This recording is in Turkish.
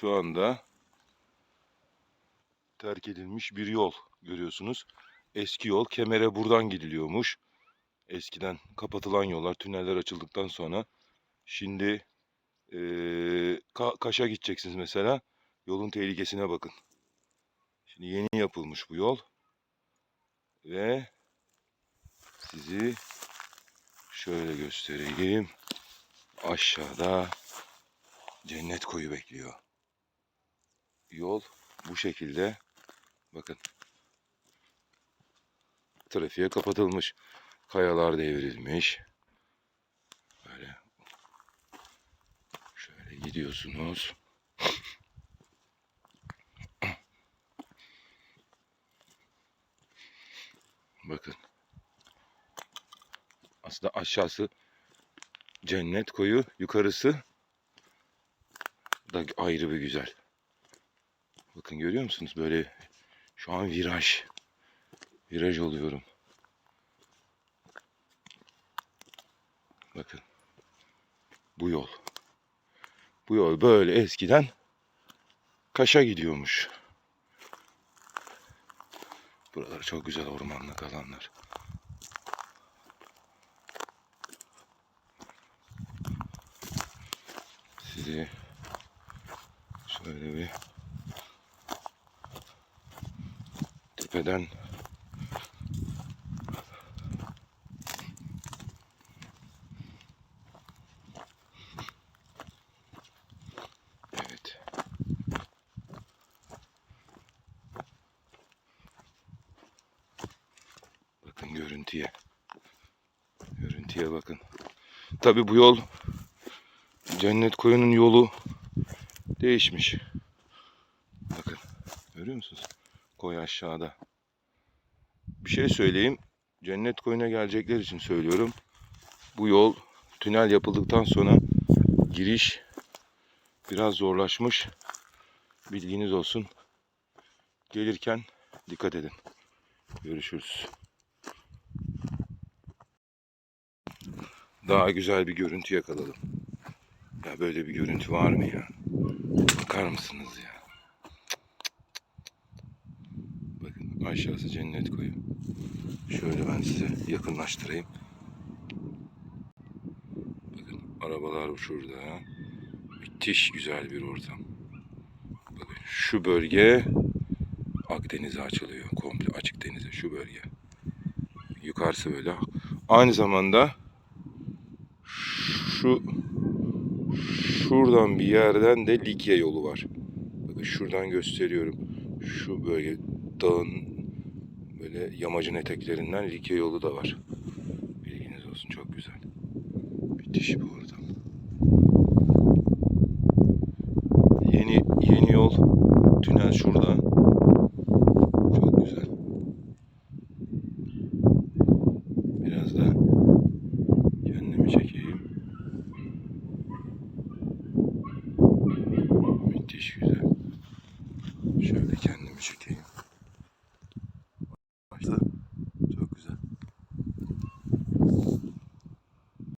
Şu anda terk edilmiş bir yol görüyorsunuz. Eski yol Kemer'e buradan gidiliyormuş. Eskiden kapatılan yollar, tüneller açıldıktan sonra. Şimdi eee, Ka- Kaş'a gideceksiniz mesela. Yolun tehlikesine bakın. Şimdi yeni yapılmış bu yol. Ve sizi şöyle göstereyim. Aşağıda cennet koyu bekliyor. Yol bu şekilde. Bakın. Trafiğe kapatılmış. Kayalar devrilmiş. Böyle şöyle gidiyorsunuz. Bakın. Aslında aşağısı cennet koyu, yukarısı da ayrı bir güzel. Bakın görüyor musunuz? Böyle şu an viraj. Viraj oluyorum. Bakın. Bu yol. Bu yol böyle eskiden Kaş'a gidiyormuş. Buralar çok güzel ormanlık alanlar. Sizi şöyle bir tepeden. Bakın görüntüye. Görüntüye bakın. Tabi bu yol Cennet Koyu'nun yolu değişmiş. Bakın görüyor musunuz? Koy aşağıda. Bir şey söyleyeyim. Cennet Koyu'na gelecekler için söylüyorum. Bu yol tünel yapıldıktan sonra giriş biraz zorlaşmış. Bilginiz olsun. Gelirken dikkat edin. Görüşürüz. Daha güzel bir görüntü yakaladım. Ya böyle bir görüntü var mı ya? Bakar mısınız ya? Bakın aşağısı cennet koyu. Şöyle ben size yakınlaştırayım. Bakın arabalar şurada. Müthiş güzel bir ortam. Bakın şu bölge Akdeniz'e açılıyor. Komple açık denize şu bölge. Yukarısı böyle. Aynı zamanda şu şuradan bir yerden de Likya yolu var. Bakın şuradan gösteriyorum. Şu bölge dağın böyle yamacın eteklerinden Likya yolu da var. Bilginiz olsun çok güzel. Müthiş bir ortam. Yeni yeni yol tünel şurada. Çok güzel. Biraz da kendimi çekeyim. Müthiş güzel.